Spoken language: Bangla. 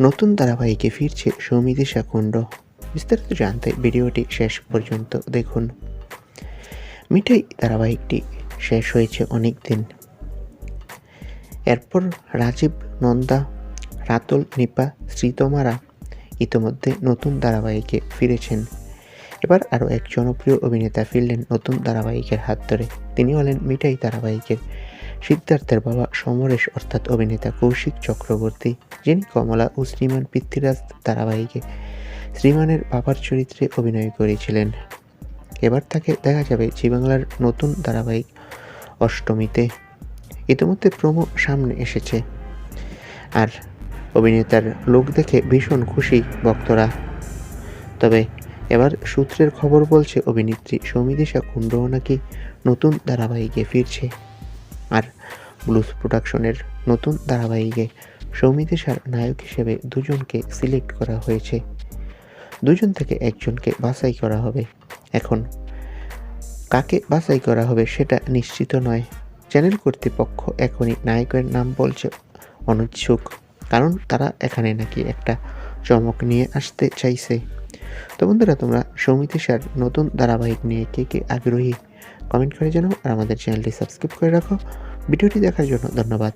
নতুন ধারাবাহিকে ফিরছে সৌমিদিশা কুণ্ড বিস্তারিত জানতে ভিডিওটি শেষ পর্যন্ত দেখুন। মিঠাই ধারাবাহিকটি শেষ হয়েছে অনেক দিন এরপর রাজীব, নন্দা, রাতুল, নিপা, শ্রীতমারা ইতোমধ্যে নতুন ধারাবাহিকে ফিরেছেন। এবার আরও এক জনপ্রিয় অভিনেতা ফিরলেন নতুন ধারাবাহিকের হাত ধরে। তিনি হলেন মিঠাই ধারাবাহিকের সিদ্ধার্থের বাবা সমরেশ অর্থাৎ অভিনেতা কৌশিক চক্রবর্তী, যিনি কমলা ও শ্রীমান পৃথ্বীরাজ ধারাবাহিকে শ্রীমানের বাবার চরিত্রে অভিনয় করেছিলেন। এবার তাকে দেখা যাবে জি বাংলার নতুন ধারাবাহিক অষ্টমীতে। ইতিমধ্যে প্রোমো সামনে এসেছে। আর অভিনেতার লোক দেখে ভীষণ খুশি ভক্তরা। তবে এবার সূত্রের খবর বলছে, অভিনেত্রী সৌমিদিশা কুণ্ডও নাকি নতুন ধারাবাহিকে ফিরছে। আর ব্লুজ প্রোডাকশনের নতুন ধারাবাহিকে সৌমিদিশার নায়ক হিসেবে দুজনকে সিলেক্ট করা হয়েছে। দুজন থেকে একজনকে বাছাই করা হবে। এখন কাকে বাছাই করা হবে সেটা নিশ্চিত নয়। চ্যানেল কর্তৃপক্ষ এখনই নায়কের নাম বলছে অনিচ্ছুক কারণ তারা এখানে নাকি একটা চমক নিয়ে আসতে চাইছে। তো বন্ধুরা, তোমরা সৌমিতিশার নতুন ধারাবাহিক নিয়ে কে কে আগ্রহী কমেন্ট করে জানাও আর আমাদের চ্যানেলটি সাবস্ক্রাইব করে রাখো। ভিডিওটি দেখার জন্য ধন্যবাদ।